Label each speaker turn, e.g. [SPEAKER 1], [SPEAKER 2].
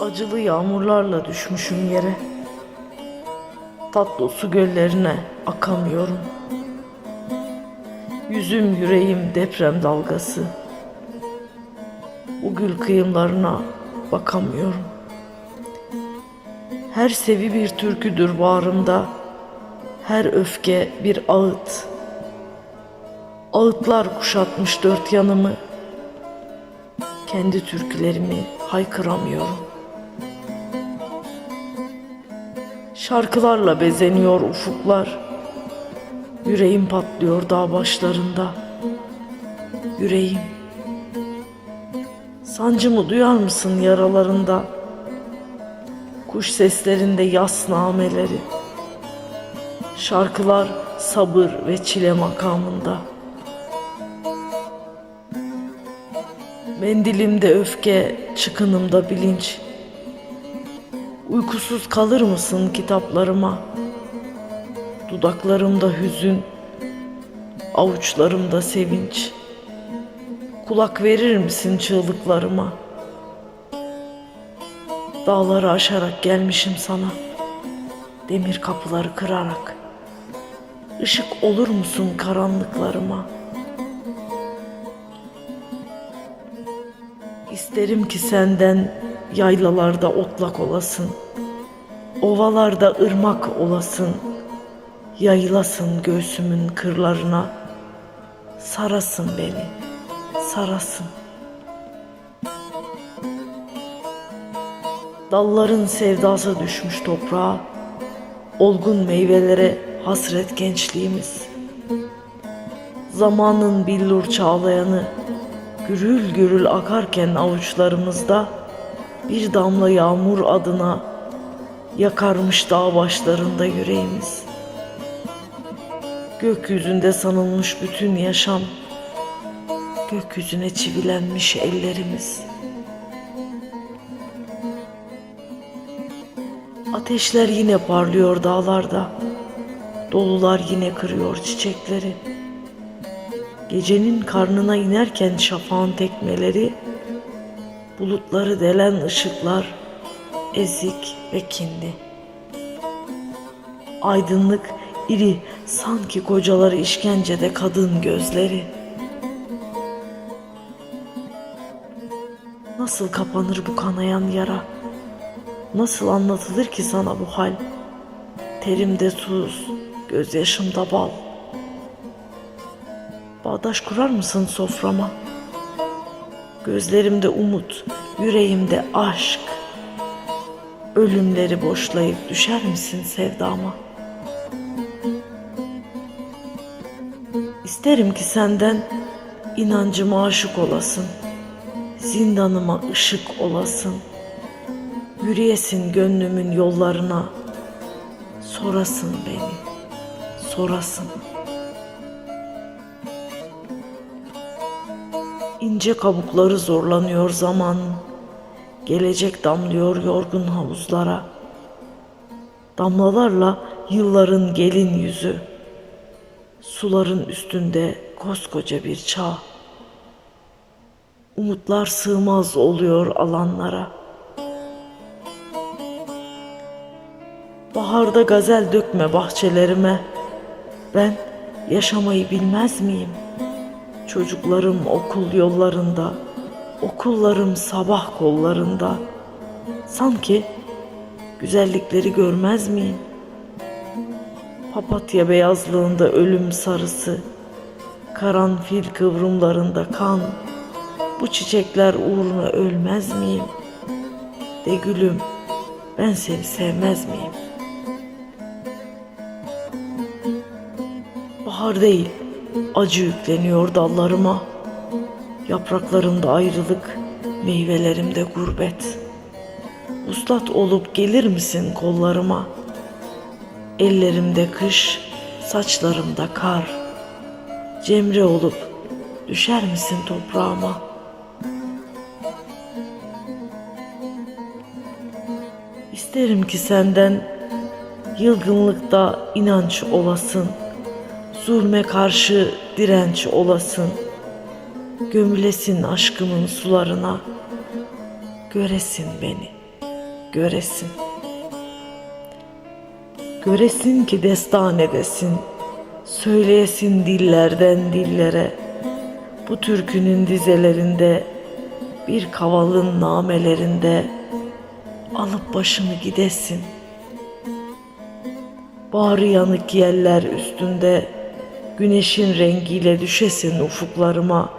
[SPEAKER 1] Acılı yağmurlarla düşmüşüm yere. Tatlı su göllerine akamıyorum. Yüzüm yüreğim deprem dalgası. Bu gül kıyımlarına bakamıyorum. Her sevi bir türküdür bağrımda. Her öfke bir ağıt. Ağıtlar kuşatmış dört yanımı. Kendi türkülerimi haykıramıyorum. Şarkılarla bezeniyor ufuklar. Yüreğim patlıyor dağ başlarında. Yüreğim. Sancımı duyar mısın yaralarında? Kuş seslerinde yas nameleri. Şarkılar sabır ve çile makamında. Mendilimde öfke, çıkınımda bilinç. Uykusuz kalır mısın kitaplarıma? Dudaklarımda hüzün, avuçlarımda sevinç. Kulak verir misin çığlıklarıma? Dağları aşarak gelmişim sana. Demir kapıları kırarak. Işık olur musun karanlıklarıma? İsterim ki senden yaylalarda otlak olasın. Ovalarda ırmak olasın. Yayılasın göğsümün kırlarına. Sarasın beni, sarasın. Dalların sevdası düşmüş toprağa. Olgun meyvelere hasret gençliğimiz. Zamanın billur çağlayanı gürül gürül akarken avuçlarımızda bir damla yağmur adına yakarmış dağ başlarında yüreğimiz. Gökyüzünde sanılmış bütün yaşam, gökyüzüne çivilenmiş ellerimiz. Ateşler yine parlıyor dağlarda, dolular yine kırıyor çiçekleri. Gecenin karnına inerken şafağın tekmeleri, bulutları delen ışıklar, ezik ve kindi. Aydınlık, iri, sanki kocaları işkencede kadın gözleri. Nasıl kapanır bu kanayan yara? Nasıl anlatılır ki sana bu hal? Terimde tuz, gözyaşımda bal. Bağdaş kurar mısın soframa? Gözlerimde umut, yüreğimde aşk. Ölümleri boşlayıp düşer misin sevdama? İsterim ki senden inancıma aşık olasın. Zindanıma ışık olasın. Yürüyesin gönlümün yollarına. Sorasın beni, sorasın. İnce kabukları zorlanıyor zaman. Gelecek damlıyor yorgun havuzlara. Damlalarla yılların gelin yüzü. Suların üstünde koskoca bir çağ. Umutlar sığmaz oluyor alanlara. Baharda gazel dökme bahçelerime. Ben yaşamayı bilmez miyim? Çocuklarım okul yollarında, okullarım sabah kollarında. Sanki güzellikleri görmez miyim? Papatya beyazlığında ölüm sarısı, karanfil kıvrımlarında kan. Bu çiçekler uğruna ölmez miyim? De gülüm, ben seni sevmez miyim? Bahar değil, acı yükleniyor dallarıma. Yapraklarımda ayrılık, meyvelerimde gurbet. Uslat olup gelir misin kollarıma? Ellerimde kış, saçlarımda kar. Cemre olup düşer misin toprağıma? İsterim ki senden yılgınlıkta inanç olasın. Zulme karşı direnç olasın. Gömülesin aşkımın sularına. Göresin beni, göresin. Göresin ki destan edesin, söyleyesin dillerden dillere. Bu türkünün dizelerinde, bir kavalın namelerinde alıp başını gidesin. Bağrı yanık yeller üstünde güneşin rengiyle düşesin ufuklarıma.